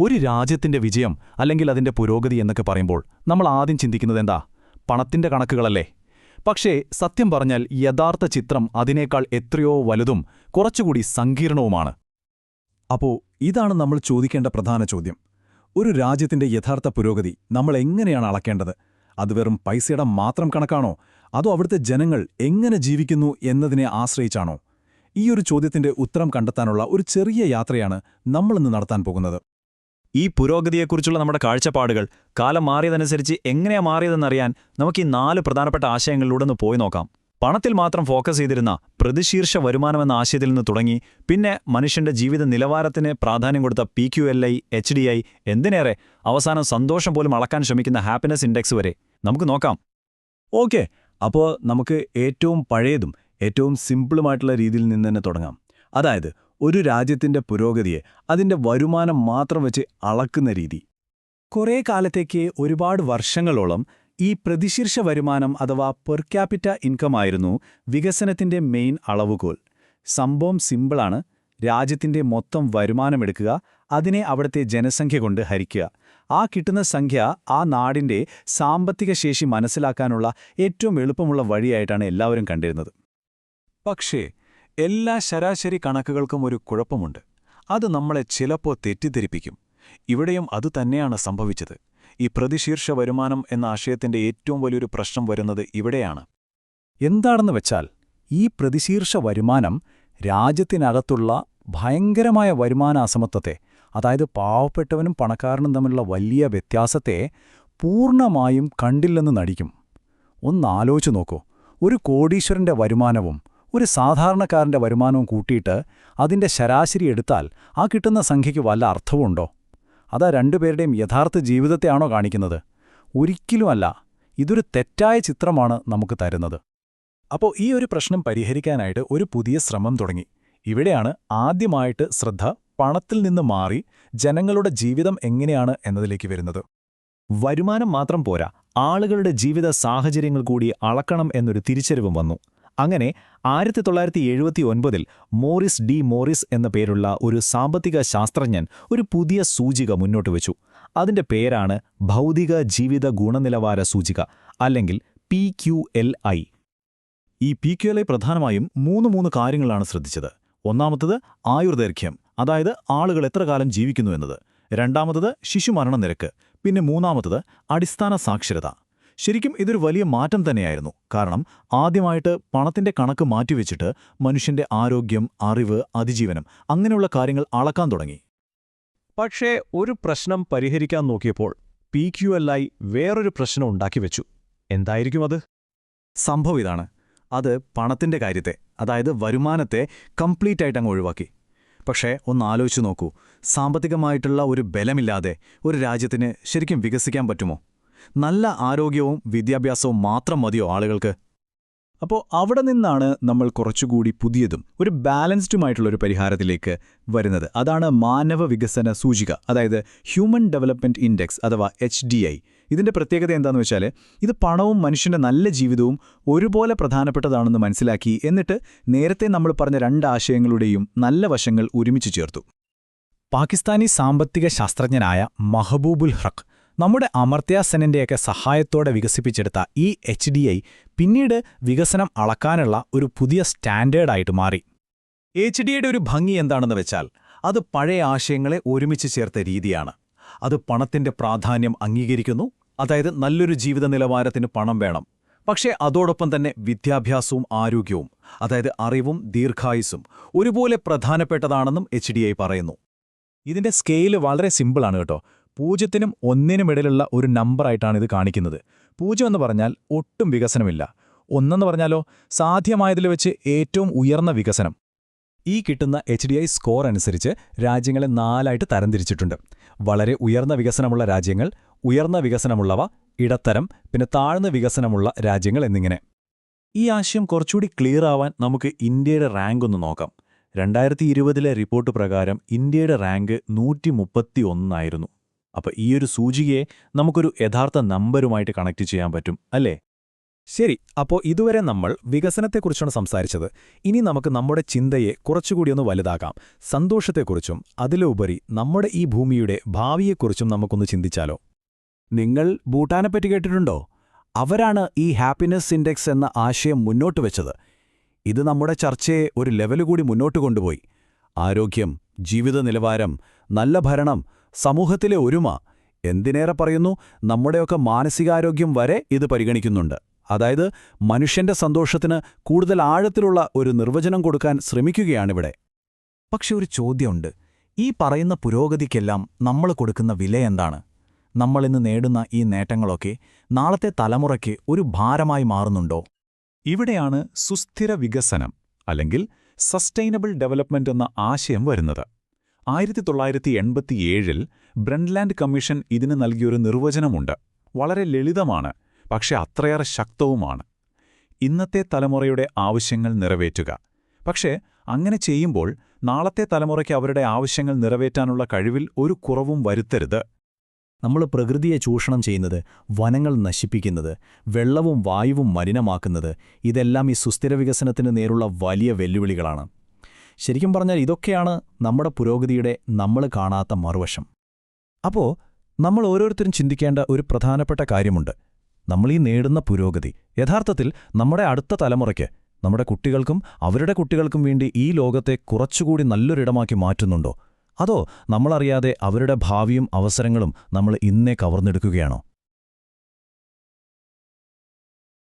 ഒരു രാജ്യത്തിന്റെ വിജയം അല്ലെങ്കിൽ അതിന്റെ പുരോഗതി എന്നൊക്കെ പറയുമ്പോൾ നമ്മൾ ആദ്യം ചിന്തിക്കുന്നത് എന്താ? പണത്തിന്റെ കണക്കുകളല്ലേ? പക്ഷേ സത്യം പറഞ്ഞാൽ യഥാർത്ഥ ചിത്രം അതിനേക്കാൾ എത്രയോ വലുതും കുറച്ചുകൂടി സങ്കീർണവുമാണ്. അപ്പോ ഇതാണ് നമ്മൾ ചോദിക്കേണ്ട പ്രധാന ചോദ്യം. ഒരു രാജ്യത്തിന്റെ യഥാർത്ഥ പുരോഗതി നമ്മൾ എങ്ങനെയാണ് അളക്കേണ്ടത്? അത് വെറും പൈസയുടെ മാത്രം കണക്കാണോ? അതോ അവിടുത്തെ ജനങ്ങൾ എങ്ങനെ ജീവിക്കുന്നു എന്നതിനെ ആശ്രയിച്ചാണോ? ഈ ഒരു ചോദ്യത്തിന്റെ ഉത്തരം കണ്ടെത്താനുള്ള ഒരു ചെറിയ യാത്രയാണ് നമ്മളിന്ന് നടത്താൻ പോകുന്നത്. ഈ പുരോഗതിയെക്കുറിച്ചുള്ള നമ്മുടെ കാഴ്ചപ്പാടുകൾ കാലം മാറിയതനുസരിച്ച് എങ്ങനെയാ മാറിയതെന്നറിയാൻ നമുക്ക് ഈ നാല് പ്രധാനപ്പെട്ട ആശയങ്ങളിലൂടെ ഒന്ന് പോയി നോക്കാം. പണത്തിൽ മാത്രം ഫോക്കസ് ചെയ്തിരുന്ന പ്രതിശീർഷ വരുമാനമെന്ന ആശയത്തിൽ നിന്ന് തുടങ്ങി പിന്നെ മനുഷ്യന്റെ ജീവിത നിലവാരത്തിന് പ്രാധാന്യം കൊടുത്ത P Q L I H D I എന്തിനേറെ അവസാനം സന്തോഷം പോലും അളക്കാൻ ശ്രമിക്കുന്ന ഹാപ്പിനെസ് ഇൻഡെക്സ് വരെ. നമുക്ക് നോക്കാം. ഓക്കെ അപ്പോൾ നമുക്ക് ഏറ്റവും പഴയതും ഏറ്റവും സിമ്പിളുമായിട്ടുള്ള രീതിയിൽ നിന്ന് തന്നെ തുടങ്ങാം. അതായത് ഒരു രാജ്യത്തിന്റെ പുരോഗതിയെ അതിന്റെ വരുമാനം മാത്രം വെച്ച് അളക്കുന്ന രീതി. കുറേ കാലത്തേക്ക് ഒരുപാട് വർഷങ്ങളോളം ഈ പ്രതിശീർഷ വരുമാനം അഥവാ പെർ ക്യാപിറ്റ ഇൻകം ആയിരുന്നു വികസനത്തിന്റെ മെയിൻ അളവുകോൽ. സംഭവം സിമ്പിളാണ്. രാജ്യത്തിന്റെ മൊത്തം വരുമാനമെടുക്കുക അതിനെ അവിടുത്തെ ജനസംഖ്യ കൊണ്ട് ഹരിക്കുക. ആ കിട്ടുന്ന സംഖ്യ ആ നാടിന്റെ സാമ്പത്തിക ശേഷി മനസ്സിലാക്കാനുള്ള ഏറ്റവും എളുപ്പമുള്ള വഴിയായിട്ടാണ് എല്ലാവരും കണ്ടിരുന്നത്. പക്ഷേ എല്ലാ ശരാശരി കണക്കുകൾക്കും ഒരു കുഴപ്പമുണ്ട്. അത് നമ്മളെ ചിലപ്പോൾ തെറ്റിദ്ധരിപ്പിക്കും. ഇവിടെയും അതുതന്നെയാണ് സംഭവിച്ചത്. ഈ പ്രതിശീർഷ വരുമാനം എന്ന ആശയത്തിന്റെ ഏറ്റവും വലിയൊരു പ്രശ്നം വരുന്നത് ഇവിടെയാണ്. എന്താണെന്ന് വെച്ചാൽ ഈ പ്രതിശീർഷ വരുമാനം രാജ്യത്തിനകത്തുള്ള ഭയങ്കരമായ വരുമാന അസമത്വത്തെ അതായത് പാവപ്പെട്ടവനും പണക്കാരനും തമ്മിലുള്ള വലിയ വ്യത്യാസത്തെ പൂർണമായും കണ്ടില്ലെന്ന് നടിക്കും. ഒന്നാലോചിച്ചു നോക്കൂ. ഒരു കോടീശ്വരന്റെ വരുമാനവും ഒരു സാധാരണക്കാരന്റെ വരുമാനവും കൂട്ടിയിട്ട് അതിന്റെ ശരാശരി എടുത്താൽ ആ കിട്ടുന്ന സംഖ്യയ്ക്ക് വല്ല അർത്ഥവുമുണ്ടോ അതാ രണ്ടുപേരുടെയും യഥാർത്ഥ ജീവിതത്തെയാണോ കാണിക്കുന്നത്. ഒരിക്കലുമല്ല ഇതൊരു തെറ്റായ ചിത്രമാണ് നമുക്ക് തരുന്നത്. അപ്പോൾ ഈ ഒരു പ്രശ്നം പരിഹരിക്കാനായിട്ട് ഒരു പുതിയ ശ്രമം തുടങ്ങി. ഇവിടെയാണ് ആദ്യമായിട്ട് ശ്രദ്ധ പണത്തിൽ നിന്ന് മാറി ജനങ്ങളുടെ ജീവിതം എങ്ങനെയാണ് എന്നതിലേക്ക് വരുന്നത്. വരുമാനം മാത്രം പോരാ ആളുകളുടെ ജീവിത സാഹചര്യങ്ങൾ കൂടി അളക്കണം എന്നൊരു തിരിച്ചറിവും വന്നു. അങ്ങനെ ആയിരത്തി തൊള്ളായിരത്തി എഴുപത്തി ഒൻപതിൽ മോറിസ് ഡി മോറിസ് എന്ന പേരുള്ള ഒരു സാമ്പത്തിക ശാസ്ത്രജ്ഞൻ ഒരു പുതിയ സൂചിക മുന്നോട്ട് വെച്ചു. അതിന്റെ പേരാണ് ഭൗതിക ജീവിത ഗുണനിലവാര സൂചിക അല്ലെങ്കിൽ പി ക്യു എൽ ഐ. ഈ പി ക്യു എൽ ഐ പ്രധാനമായും മൂന്ന് മൂന്ന് കാര്യങ്ങളാണ് ശ്രദ്ധിച്ചത്. ഒന്നാമത്തത് ആയുർദൈർഘ്യം അതായത് ആളുകൾ എത്ര കാലം ജീവിക്കുന്നു എന്നത്. രണ്ടാമത്തത് ശിശുമരണ നിരക്ക് പിന്നെ മൂന്നാമത്തത് അടിസ്ഥാന സാക്ഷരത. ശരിക്കും ഇതൊരു വലിയ മാറ്റം തന്നെയായിരുന്നു. കാരണം ആദ്യമായിട്ട് പണത്തിന്റെ കണക്ക് മാറ്റിവെച്ചിട്ട് മനുഷ്യന്റെ ആരോഗ്യം അറിവ് അതിജീവനം അങ്ങനെയുള്ള കാര്യങ്ങൾ അളക്കാൻ തുടങ്ങി. പക്ഷേ ഒരു പ്രശ്നം പരിഹരിക്കാൻ നോക്കിയപ്പോൾ പി ക്യു എൽ വേറൊരു പ്രശ്നം ഉണ്ടാക്കി വെച്ചു. എന്തായിരിക്കും അത്? സംഭവം ഇതാണ്. അത് പണത്തിന്റെ കാര്യത്തെ അതായത് വരുമാനത്തെ കംപ്ലീറ്റ് ആയിട്ട് അങ്ങ് ഒഴിവാക്കി. പക്ഷേ ഒന്ന് ആലോചിച്ചു നോക്കൂ. സാമ്പത്തികമായിട്ടുള്ള ഒരു ബലമില്ലാതെ ഒരു രാജ്യത്തിന് ശരിക്കും വികസിക്കാൻ പറ്റുമോ? നല്ല ആരോഗ്യവും വിദ്യാഭ്യാസവും മാത്രം മതിയോ ആളുകൾക്ക്? അപ്പോൾ അവിടെ നിന്നാണ് നമ്മൾ കുറച്ചുകൂടി പുതിയതും ഒരു ബാലൻസ്ഡുമായിട്ടുള്ള ഒരു പരിഹാരത്തിലേക്ക് വരുന്നത്. അതാണ് മാനവ വികസന സൂചിക അതായത് ഹ്യൂമൻ ഡെവലപ്മെന്റ് ഇൻഡെക്സ് അഥവാ എച്ച് ഡി ഐ. ഇതിന്റെ പ്രത്യേകത എന്താണെന്ന് വെച്ചാൽ ഇത് പണവും മനുഷ്യന്റെ നല്ല ജീവിതവും ഒരുപോലെ പ്രധാനപ്പെട്ടതാണെന്ന് മനസ്സിലാക്കി എന്നിട്ട് നേരത്തെ നമ്മൾ പറഞ്ഞ രണ്ട് ആശയങ്ങളുടെയും നല്ല വശങ്ങൾ ഒരുമിച്ച് ചേർത്തു. പാകിസ്ഥാനി സാമ്പത്തിക ശാസ്ത്രജ്ഞനായ മഹബൂബുൽ ഹക്ക് നമ്മുടെ അമർത്യ സെന്നിന്റെയൊക്കെ സഹായത്തോടെ വികസിപ്പിച്ചെടുത്ത ഈ എച്ച് ഡി ഐ പിന്നീട് വികസനം അളക്കാനുള്ള ഒരു പുതിയ സ്റ്റാൻഡേർഡായിട്ട് മാറി. എച്ച് ഡിയുടെ ഒരു ഭംഗി എന്താണെന്ന് വെച്ചാൽ അത് പഴയ ആശയങ്ങളെ ഒരുമിച്ച് ചേർത്ത രീതിയാണ്. അത് പണത്തിന്റെ പ്രാധാന്യം അംഗീകരിക്കുന്നു അതായത് നല്ലൊരു ജീവിത നിലവാരത്തിന് പണം വേണം. പക്ഷേ അതോടൊപ്പം തന്നെ വിദ്യാഭ്യാസവും ആരോഗ്യവും അതായത് അറിവും ദീർഘായുസ്സും ഒരുപോലെ പ്രധാനപ്പെട്ടതാണെന്നും എച്ച് പറയുന്നു. ഇതിന്റെ സ്കെയിൽ വളരെ സിമ്പിളാണ് കേട്ടോ. പൂജ്യത്തിനും ഒന്നിനും ഇടയിലുള്ള ഒരു നമ്പറായിട്ടാണ് ഇത് കാണിക്കുന്നത്. പൂജ്യം എന്ന് പറഞ്ഞാൽ ഒട്ടും വികസനമില്ല. ഒന്നെന്ന് പറഞ്ഞാലോ സാധ്യമായതിൽ വെച്ച് ഏറ്റവും ഉയർന്ന വികസനം. ഈ കിട്ടുന്ന എച്ച് ഡി ഐ സ്കോർ അനുസരിച്ച് രാജ്യങ്ങളെ നാലായിട്ട് തരംതിരിച്ചിട്ടുണ്ട്. വളരെ ഉയർന്ന വികസനമുള്ള രാജ്യങ്ങൾ ഉയർന്ന വികസനമുള്ളവ ഇടത്തരം പിന്നെ താഴ്ന്ന വികസനമുള്ള രാജ്യങ്ങൾ എന്നിങ്ങനെ. ഈ ആശയം കുറച്ചുകൂടി ക്ലിയർ ആവാൻ നമുക്ക് ഇന്ത്യയുടെ റാങ്ക് ഒന്ന് നോക്കാം. രണ്ടായിരത്തി ഇരുപതിലെ റിപ്പോർട്ട് പ്രകാരം ഇന്ത്യയുടെ റാങ്ക് നൂറ്റി മുപ്പത്തി ഒന്നായിരുന്നു അപ്പോൾ ഈ ഒരു സൂചികയെ നമുക്കൊരു യഥാർത്ഥ നമ്പരുമായിട്ട് കണക്ട് ചെയ്യാൻ പറ്റും അല്ലേ? ശരി അപ്പോൾ ഇതുവരെ നമ്മൾ വികസനത്തെക്കുറിച്ചാണ് സംസാരിച്ചത്. ഇനി നമുക്ക് നമ്മുടെ ചിന്തയെ കുറച്ചുകൂടി ഒന്ന് വലുതാക്കാം. സന്തോഷത്തെക്കുറിച്ചും അതിലുപരി നമ്മുടെ ഈ ഭൂമിയുടെ ഭാവിയെക്കുറിച്ചും നമുക്കൊന്ന് ചിന്തിച്ചാലോ? നിങ്ങൾ ഭൂട്ടാനെപ്പറ്റി കേട്ടിട്ടുണ്ടോ? അവരാണ് ഈ ഹാപ്പിനെസ് ഇൻഡെക്സ് എന്ന ആശയം മുന്നോട്ട് വെച്ചത്. ഇത് നമ്മുടെ ചർച്ചയെ ഒരു ലെവൽ കൂടി മുന്നോട്ട് കൊണ്ടുപോയി. ആരോഗ്യം ജീവിത നിലവാരം നല്ല ഭരണം സമൂഹത്തിലെ ഒരുമ എന്തിനേറെ പറയുന്നു? നമ്മുടെയൊക്കെ മാനസികാരോഗ്യം വരെ ഇത് പരിഗണിക്കുന്നുണ്ട്. അതായത് മനുഷ്യന്റെ സന്തോഷത്തിന് കൂടുതൽ ആഴത്തിലുള്ള ഒരു നിർവചനം കൊടുക്കാൻ ശ്രമിക്കുകയാണിവിടെ. പക്ഷെ ഒരു ചോദ്യമുണ്ട്. ഈ പറയുന്ന പുരോഗതിക്കെല്ലാം നമ്മൾ കൊടുക്കുന്ന വില എന്താണ്? നമ്മളിന്ന് നേടുന്ന ഈ നേട്ടങ്ങളൊക്കെ നാളത്തെ തലമുറയ്ക്ക് ഒരു ഭാരമായി മാറുന്നുണ്ടോ? ഇവിടെയാണ് സുസ്ഥിര വികസനം അല്ലെങ്കിൽ സസ്റ്റൈനബിൾ ഡെവലപ്മെന്റ് എന്ന ആശയം വരുന്നത്. ആയിരത്തി തൊള്ളായിരത്തി എൺപത്തിയേഴിൽ ബ്രണ്ട്ലാൻഡ് കമ്മീഷൻ ഇതിന് നൽകിയൊരു നിർവചനമുണ്ട്. വളരെ ലളിതമാണ് പക്ഷെ അത്രയേറെ ശക്തവുമാണ്. ഇന്നത്തെ തലമുറയുടെ ആവശ്യങ്ങൾ നിറവേറ്റുക. പക്ഷേ അങ്ങനെ ചെയ്യുമ്പോൾ നാളത്തെ തലമുറയ്ക്ക് അവരുടെ ആവശ്യങ്ങൾ നിറവേറ്റാനുള്ള കഴിവിൽ ഒരു കുറവും വരുത്തരുത്. നമ്മൾ പ്രകൃതിയെ ചൂഷണം ചെയ്യുന്നത് വനങ്ങൾ നശിപ്പിക്കുന്നത് വെള്ളവും വായുവും മലിനമാക്കുന്നത് ഇതെല്ലാം ഈ സുസ്ഥിര വികസനത്തിന് നേരുള്ള വലിയ വെല്ലുവിളികളാണ്. ശരിക്കും പറഞ്ഞാൽ ഇതൊക്കെയാണ് നമ്മുടെ പുരോഗതിയുടെ നമ്മൾ കാണാത്ത മറുവശം. അപ്പോൾ നമ്മൾ ഓരോരുത്തരും ചിന്തിക്കേണ്ട ഒരു പ്രധാനപ്പെട്ട കാര്യമുണ്ട്. നമ്മൾ ഈ നേടുന്ന പുരോഗതി. യഥാർത്ഥത്തിൽ നമ്മുടെ അടുത്ത തലമുറയ്ക്ക് നമ്മുടെ കുട്ടികൾക്കും അവരുടെ കുട്ടികൾക്കും വേണ്ടി ഈ ലോകത്തെ കുറച്ചുകൂടി നല്ലൊരിടമാക്കി മാറ്റുന്നുണ്ടോ? അതോ നമ്മളറിയാതെ അവരുടെ ഭാവിയും അവസരങ്ങളും നമ്മൾ ഇന്നേ കവർന്നെടുക്കുകയാണോ?